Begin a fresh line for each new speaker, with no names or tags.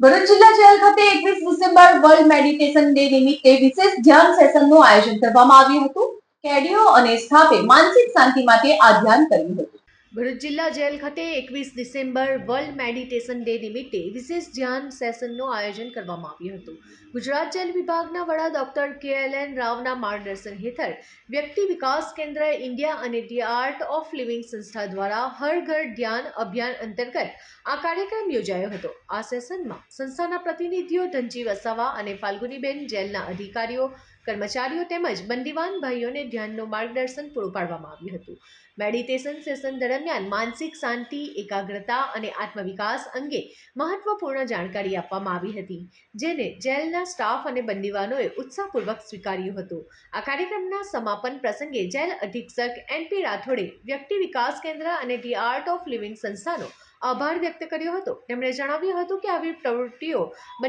ભરૂચ જિલ્લા જેલ ખાતે એકવીસ ડિસેમ્બર વર્લ્ડ મેડિટેશન ડે નિમિત્તે વિશેષ ધ્યાન સેશનનું આયોજન કરવામાં આવ્યું હતું. કેડીઓ અને સ્થાપે માનસિક શાંતિ માટે આ ધ્યાન કર્યું હતું.
ભરૂચ જિલ્લા જેલ ખાતે એકવીસ ડિસેમ્બર વર્લ્ડ મેડિટેશન ડે નિમિત્તે વિશેષ ધ્યાન સેશનનું આયોજન કરવામાં આવ્યું હતું. ગુજરાત જેલ વિભાગના વડા ડોક્ટર કે એલ એન રાવના માર્ગદર્શન હેઠળ વ્યક્તિ વિકાસ કેન્દ્ર ઇન્ડિયા અને ધી આર્ટ ઓફ લિવિંગ સંસ્થા દ્વારા હર ઘર ધ્યાન અભિયાન અંતર્ગત આ કાર્યક્રમ યોજાયો હતો. આ સેશનમાં સંસ્થાના પ્રતિનિધિઓ ધનજી વસાવા અને ફાલ્ગુનીબેન જેલના અધિકારીઓ કર્મચારીઓ તેમજ બંદીવાન ભાઈઓને ધ્યાનનું માર્ગદર્શન પૂરું પાડવામાં આવ્યું હતું. મેડિટેશન સેશન દરમિયાન માનસિક શાંતિ, એકાગ્રતા અને આત્મવિકાસ અંગે મહત્વપૂર્ણ જાણકારી આપવામાં આવી હતી, જેને જેલના સ્ટાફ અને બંદીવાનોએ ઉત્સાહપૂર્વક સ્વીકાર્યું હતું. આ કાર્યક્રમના સમાપન પ્રસંગે જેલ અધિક્ષક એનપી રાઠોડે વ્યક્તિ વિકાસ કેન્દ્ર અને ધી આર્ટ ઓફ લિવિંગ સંસ્થાનો આભાર વ્યક્ત કર્યો હતો. તેમણે જણાવ્યું હતું કે આવી પ્રવૃત્તિઓ બંને